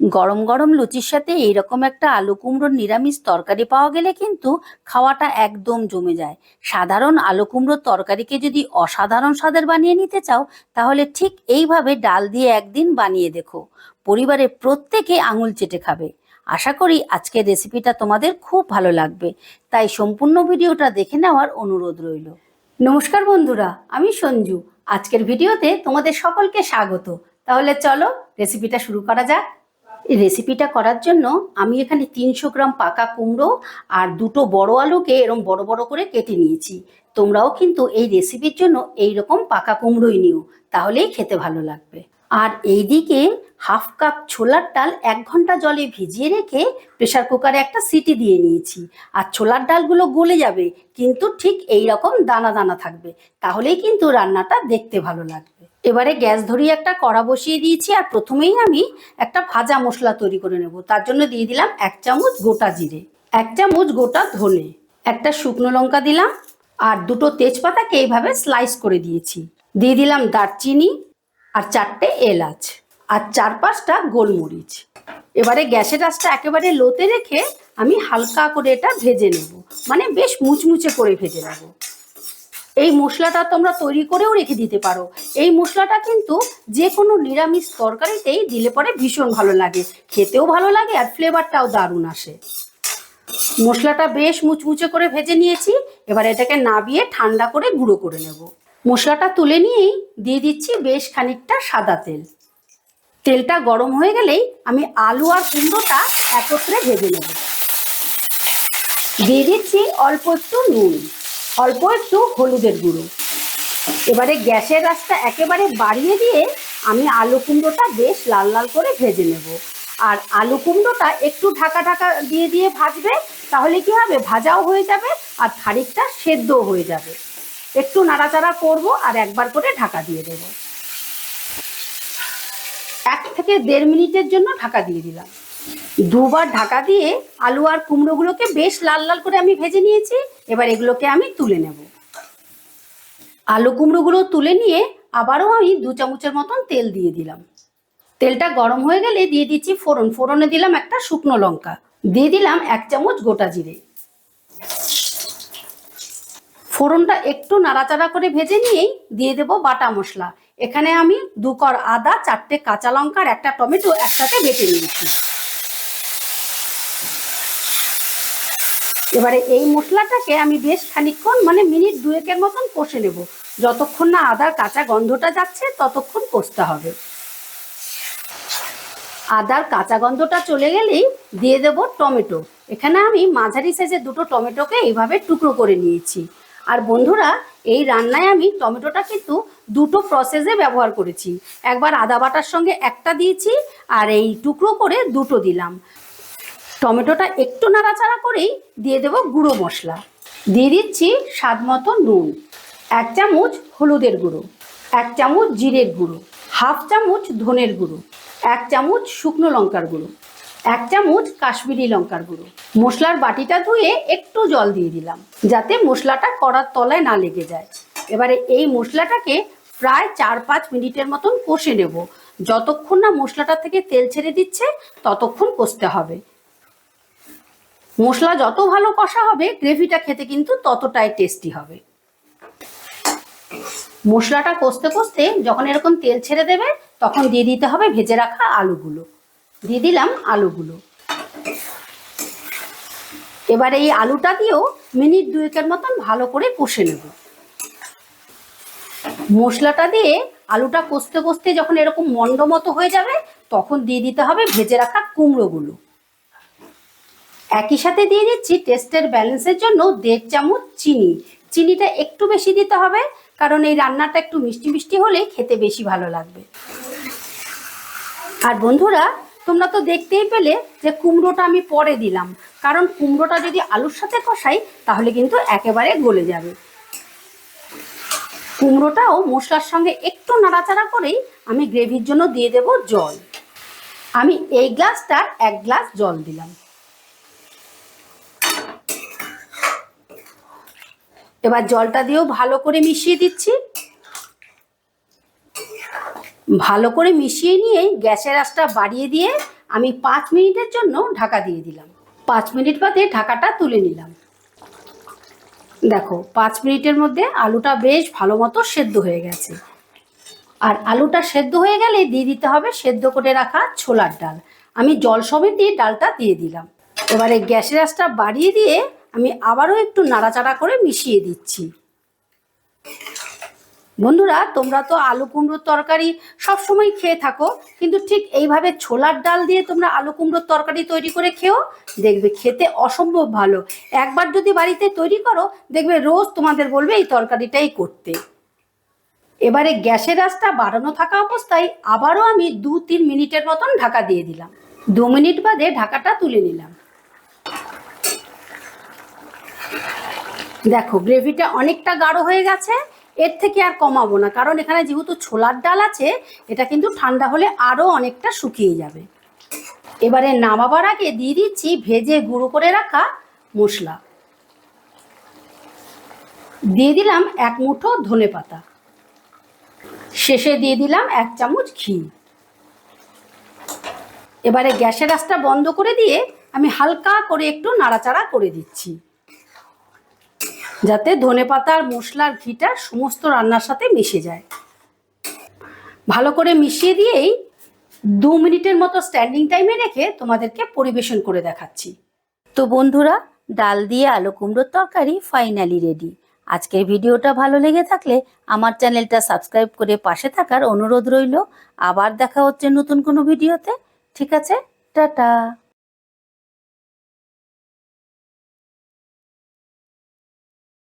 গরম গরম লুচির সাথে এইরকম একটা আলু কুমড়োর নিরামিষ তরকারি পাওয়া গেলে কিন্তু খাওয়াটা একদম জমে যায়। সাধারণ আলু কুমড়োর তরকারিকে যদি অসাধারণ স্বাদের বানিয়ে নিতে চাও, তাহলে ঠিক এইভাবে ডাল দিয়ে একদিন বানিয়ে দেখো। পরিবারের প্রত্যেকে আঙুল চেটে খাবে। আশা করি আজকের রেসিপিটা তোমাদের খুব ভালো লাগবে। তাই সম্পূর্ণ ভিডিওটা দেখে নেওয়ার অনুরোধ রইল। নমস্কার বন্ধুরা, আমি সঞ্জু। আজকের ভিডিওতে তোমাদের সকলকে স্বাগত। তাহলে চলো রেসিপিটা শুরু করা যাক। রেসিপিটা করার জন্য আমি এখানে তিনশো গ্রাম পাকা কুমড়ো আর দুটো বড় আলুকে এরকম বড় বড় করে কেটে নিয়েছি। তোমরাও কিন্তু এই রেসিপির জন্য এই রকম পাকা কুমড়োই নিও, তাহলেই খেতে ভালো লাগবে। আর এইদিকে হাফ কাপ ছোলার ডাল এক ঘণ্টা জলে ভিজিয়ে রেখে প্রেসার কুকারে একটা সিটি দিয়ে নিয়েছি। আর ছোলার ডালগুলো গলে যাবে, কিন্তু ঠিক এই রকম দানা দানা থাকবে, তাহলেই কিন্তু রান্নাটা দেখতে ভালো লাগবে। এবারে গ্যাস ধরিয়ে একটা কড়া বসিয়ে দিয়েছি আর প্রথমেই আমি একটা ভাজা মশলা তৈরি করে নেব। তার জন্য দিয়ে দিলাম এক চামচ গোটা জিরে, এক চামচ গোটা ধনে, একটা শুকনো লঙ্কা দিলাম আর দুটো তেজপাতাকে এইভাবে স্লাইস করে দিয়েছি। দিয়ে দিলাম দারচিনি আর চারটে এলাচ আর চার পাঁচটা গোলমরিচ। এবারে গ্যাসের আঁচটা একেবারে লোতে রেখে আমি হালকা করে এটা ভেজে নেব। মানে বেশ মুচমুচে করে ভেজে নেব। এই মশলাটা তোমরা তৈরি করেও রেখে দিতে পারো। এই মশলাটা কিন্তু যে কোনো নিরামিষ তরকারিতেই দিলে পরে ভীষণ ভালো লাগে। খেতেও ভালো লাগে আর ফ্লেভারটাও দারুণ আসে। মশলাটা বেশ মুচমুচে করে ভেজে নিয়েছি। এবার এটাকে নাবিয়ে ঠান্ডা করে গুঁড়ো করে নেব। মশলাটা তুলে নিয়েই দিয়ে দিচ্ছি বেশ খানিকটা সাদা তেল। তেলটা গরম হয়ে গেলেই আমি আলু আর কুমড়োটা একত্রে ভেজে নেব। দিয়ে দিচ্ছি অল্প একটু নুন। অল্প একটু হলুদের গুঁড়ো। এবারে গ্যাসের রাস্তা একেবারে বাড়িয়ে দিয়ে আমি আলু কুমড়োটা বেশ লাল লাল করে ভেজে নেব। আর আলু কুমড়োটা একটু ঢাকা ঢাকা দিয়ে দিয়ে ভাজবে, তাহলে কি হবে? ভাজাও হয়ে যাবে আর খানিকটা সেদ্ধও হয়ে যাবে। একটু নাড়াচাড়া করব আর একবার করে ঢাকা দিয়ে দেব। এক থেকে দেড় মিনিটের জন্য ঢাকা দিয়ে দিলাম। দুবার ঢাকা দিয়ে আলু আর কুমড়োগুলোকে বেশ লাল লাল করে আমি ভেজে নিয়েছি। এবার এগুলোকে আমি তুলে নেব। আলু কুমড়োগুলো তুলে নিয়ে আবারও আমি দু চামচের মতন তেল দিয়ে দিলাম। তেলটা গরম হয়ে গেলে দিয়ে দিচ্ছি ফোড়ন। ফোড়নে দিলাম একটা শুকনো লঙ্কা। দিয়ে দিলাম এক চামচ গোটা জিরে। ফোড়নটা একটু নাড়াচাড়া করে ভেজে নিয়েই দিয়ে দেব বাটা মশলা। এখানে আমি দু কর আদা, চারটে কাঁচা লঙ্কার একটা টমেটো একসাথে বেটে নিয়েছি। এবারে এই মশলাটাকে আমি বেশ খানিক্ষণ মানে মিনিট দুয়েকের মতন কষে নেব। যতক্ষণ না আদার কাঁচা গন্ধটা যাচ্ছে, ততক্ষণ কষতে হবে। আদার কাঁচা গন্ধটা চলে গেলেই দিয়ে দেব টমেটো। এখানে আমি মাঝারি সাইজের দুটো টমেটোকে এইভাবে টুকরো করে নিয়েছি। আর বন্ধুরা, এই রান্নায় আমি টমেটোটা কিন্তু দুটো প্রসেসে ব্যবহার করেছি। একবার আদা বাটার সঙ্গে একটা দিয়েছি, আর এই টুকরো করে দুটো দিলাম। টমেটোটা একটু নাড়াচাড়া করেই দিয়ে দেব গুঁড়ো মশলা। দিয়ে দিচ্ছি স্বাদ মতো নুন, এক চামচ হলুদের গুঁড়ো, এক চামচ জিরের গুঁড়ো, হাফ চামচ ধনের গুঁড়ো, এক চামচ শুকনো লঙ্কার গুঁড়ো, এক চামচ কাশ্মীরি লঙ্কার গুঁড়ো। মশলার বাটিটা ধুয়ে একটু জল দিয়ে দিলাম, যাতে মশলাটা কড়ার তলায় না লেগে যায়। এবারে এই মশলাটাকে প্রায় চার পাঁচ মিনিটের মতন কষে নেব। যতক্ষণ না মশলাটা থেকে তেল ছেড়ে দিচ্ছে, ততক্ষণ কষতে হবে। মশলা যত ভালো কষা হবে গ্রেভিটা খেতে কিন্তু ততটাই টেস্টি হবে। মশলাটা কষতে কষতে যখন এরকম তেল ছেড়ে দেবে, তখন দিয়ে দিতে হবে ভেজে রাখা আলুগুলো। দিয়ে দিলাম আলুগুলো। এবার এই আলুটা দিয়েও মিনিট দুয়েকের মতন ভালো করে কষে নেব। মশলাটা দিয়ে আলুটা কষতে কষতে যখন এরকম মন্ড মতো হয়ে যাবে, তখন দিয়ে দিতে হবে ভেজে রাখা কুমড়োগুলো। একই সাথে দিয়ে দিচ্ছি টেস্টের ব্যালেন্সের জন্য দেড় চামচ চিনি। চিনিটা একটু বেশি দিতে হবে, কারণ এই রান্নাটা একটু মিষ্টি মিষ্টি হলে খেতে বেশি ভালো লাগবে। আর বন্ধুরা, তোমরা তো দেখতেই পেলে যে কুমড়োটা আমি পরে দিলাম, কারণ কুমড়োটা যদি আলুর সাথে কষাই, তাহলে কিন্তু একেবারে গলে যাবে। কুমড়োটাও মশলার সঙ্গে একটু নাড়াচাড়া করেই আমি গ্রেভির জন্য দিয়ে দেব জল। আমি এই গ্লাসটার এক গ্লাস জল দিলাম। এবার জলটা দিয়েও ভালো করে মিশিয়ে দিচ্ছি। ভালো করে মিশিয়ে নিয়ে গ্যাসের আঁচটা বাড়িয়ে দিয়ে আমি পাঁচ মিনিটের জন্য ঢাকা দিয়ে দিলাম। পাঁচ মিনিট বাদে ঢাকাটা তুলে নিলাম। দেখো, পাঁচ মিনিটের মধ্যে আলুটা বেশ ভালো মতো সেদ্ধ হয়ে গেছে। আর আলুটা সেদ্ধ হয়ে গেলে দিয়ে দিতে হবে সেদ্ধ করে রাখা ছোলার ডাল। আমি জল সমেত দিয়ে ডালটা দিয়ে দিলাম। এবারে গ্যাসের আঁচটা বাড়িয়ে দিয়ে আমি আবারও একটু নাড়াচাড়া করে মিশিয়ে দিচ্ছি। বন্ধুরা, তোমরা তো আলু কুমড়োর তরকারি সবসময় খেয়ে থাকো, কিন্তু ঠিক এইভাবে ছোলার ডাল দিয়ে তোমরা আলু কুমড়োর তরকারি তৈরি করে খেও, দেখবে খেতে অসম্ভব ভালো। একবার যদি বাড়িতে তৈরি করো, দেখবে রোজ তোমাদের বলবে এই তরকারিটাই করতে। এবারে গ্যাসের আঁচটা বাড়ানো থাকা অবস্থায় আবারও আমি দু তিন মিনিটের মতন ঢাকা দিয়ে দিলাম। দু মিনিট বাদে ঢাকাটা তুলে নিলাম। দেখো, গ্রেভিটা অনেকটা গাঢ় হয়ে গেছে, এর থেকে আর কমাবো না, কারণ এখানে যেহেতু ছোলার ডাল আছে, এটা কিন্তু ঠান্ডা হলে আরও অনেকটা শুকিয়ে যাবে। এবারে নামাবার আগে দিয়ে দিচ্ছি ভেজে গুঁড়ো করে রাখা মশলা। দিয়ে দিলাম এক মুঠো ধনে পাতা। শেষে দিয়ে দিলাম এক চামচ ঘি। এবারে গ্যাসের আঁচটা বন্ধ করে দিয়ে আমি হালকা করে একটু নাড়াচাড়া করে দিচ্ছি। যাতে ধনে পাতার মশলার ঘিটা সমস্ত রান্নার সাথে মিশে যায়। ভালো করে মিশিয়ে দিয়েই দু মিনিটের মতো স্ট্যান্ডিং টাইমে রেখে তোমাদেরকে পরিবেশন করে দেখাচ্ছি। তো বন্ধুরা, ডাল দিয়ে আলু কুমড়োর তরকারি ফাইনালি রেডি আজকের ভিডিওটা ভালো লেগে থাকলে আমার চ্যানেলটা সাবস্ক্রাইব করে পাশে থাকার অনুরোধ রইল। আবার দেখা হচ্ছে নতুন কোনো ভিডিওতে। ঠিক আছে, টাটা।